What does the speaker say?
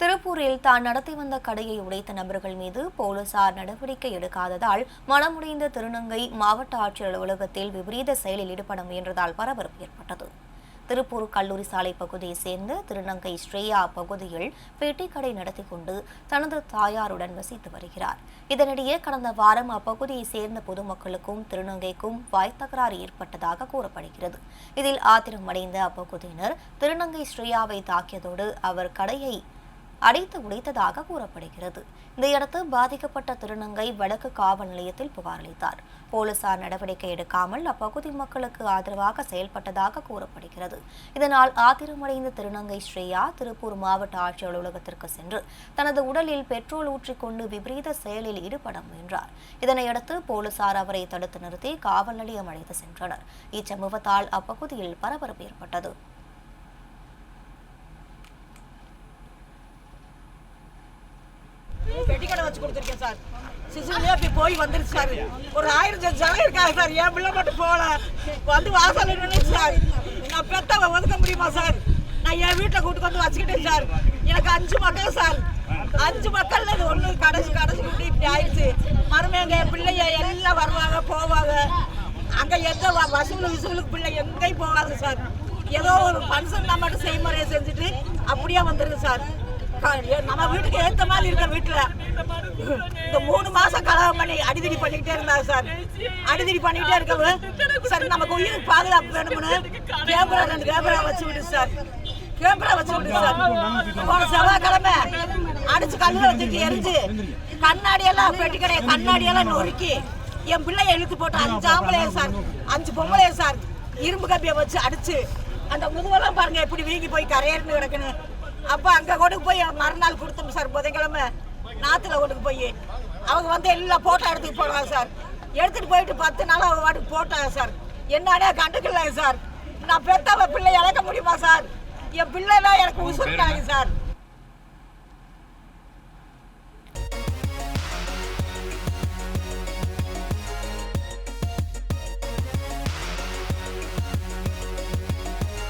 திருப்பூரில் தான் நடத்தி வந்த கடையை உடைத்த நபர்கள் மீது போலீசார் நடவடிக்கை எடுக்காததால் மனமுடைந்த திருநங்கை மாவட்ட ஆட்சியர் அலுவலகத்தில் விபரீத செயலில் ஈடுபட முயன்றதால் பரபரப்பு ஏற்பட்டது. திருப்பூர் கல்லூரி சாலை பகுதியைச் சேர்ந்த திருநங்கை ஸ்ரேயா பகுதியில் பெட்டி கடை நடத்தி கொண்டு தனது தாயாருடன் வசித்து வருகிறார். இதனிடையே கடந்த வாரம் அப்பகுதியைச் சேர்ந்த பொதுமக்களுக்கும் திருநங்கைக்கும் வாய் தகராறு ஏற்பட்டதாக கூறப்படுகிறது. இதில் ஆத்திரமடைந்த அப்பகுதியினர் திருநங்கை ஸ்ரேயாவை தாக்கியதோடு அவர் கடையை அடைத்து உடைத்ததாக கூறப்படுகிறது. இதையடுத்து பாதிக்கப்பட்ட திருநங்கை வடக்கு காவல் நிலையத்தில் புகார் அளித்தார். போலீசார் நடவடிக்கை எடுக்காமல் அப்பகுதி மக்களுக்கு ஆதரவாக செயல்பட்டதாக கூறப்படுகிறது. இதனால் ஆத்திரமடைந்த திருநங்கை ஸ்ரேயா திருப்பூர் மாவட்ட ஆட்சியர் அலுவலகத்திற்கு சென்று தனது உடலில் பெட்ரோல் ஊற்றிக்கொண்டு விபரீத செயலில் ஈடுபட முயன்றார். இதனையடுத்து போலீசார் அவரை தடுத்து நிறுத்தி காவல் நிலையம் அழைத்து சென்றனர். இச்சம்பவத்தால் அப்பகுதியில் பரபரப்பு ஏற்பட்டது. வச்சு கொடுத்துருக்கேன் சார். சிசுலேயே அப்படி போய் வந்துருச்சு சார். ஒரு ஆயிரம் ஜனம் இருக்காங்க சார். என் பிள்ளை மட்டும் போகல. வந்து வாசல் நின்னுச்சு சார். நான் பெத்தவ ஒதுக்க முடியுமா சார்? நான் என் வீட்டில் கூட்டு வந்து வச்சுக்கிட்டேன் சார். எனக்கு அஞ்சு மக்கள் சார். அஞ்சு மக்கள் அது ஒன்று கடைசி கடைசி இப்படி இப்படி ஆயிடுச்சு. மருமையங்க என் பிள்ளைய எல்லாம் வருவாங்க போவாங்க. அங்கே எந்த வசூல் விசூலுக்கு பிள்ளை எங்கேயும் போகாது சார். ஏதோ ஒரு ஃபங்க்ஷன் தான் மட்டும் செய்முறையை செஞ்சுட்டு அப்படியே வந்துடுது சார். ஏ- நம்ம வீட்டுக்கு ஏற்ற மாதிரி இருக்க வீட்டில். இந்த மூணு மாசம் கலவரம் பண்ணி அடிதடி பண்ணிக்கிட்டே இருந்தாங்க சார். அடிதடி பண்ணிக்கிட்டே இருக்கவங்க சார் நமக்கு உயிருக்கு பாதுகாப்பு வேணும்னு கேமரா ரெண்டு கேமரா வச்சு விட்டு சார். கேமரா வச்சு விடு சார். போன செவ்வாய்க்கிழமை அடிச்சு கல்லுல வச்சுட்டு எரிஞ்சு கண்ணாடியெல்லாம் பெட்டி கடையை கண்ணாடியெல்லாம் நொறுக்கி என் பிள்ளை எழுத்து போட்டு அஞ்சு ஆம்பளைய சார் அஞ்சு பொம்பளைய சார் இரும்பு கம்பியை வச்சு அடிச்சு அந்த முதுகெல்லாம் பாருங்க எப்படி வீங்கி போய் கரையேறின்னு கிடக்குன்னு. அப்போ அங்கே கொண்டு போய் மறுநாள் கொடுத்தோம் சார் புதன்கிழமை. நாத்துல கொண்டு போய் அவங்க வந்து எல்லாம் போட்டோ எடுத்துட்டு போடுவாங்க சார் எடுத்துட்டு போயிட்டு பத்து நாள் அவங்க வாட்டுக்கு போட்டாங்க சார் என்னன்னே கண்டுக்கல சார் நான் பெத்தவ பிள்ளை இழக்க முடியுமா சார் என் பிள்ளைலாம் எனக்கு உசுருட்டாங்க சார்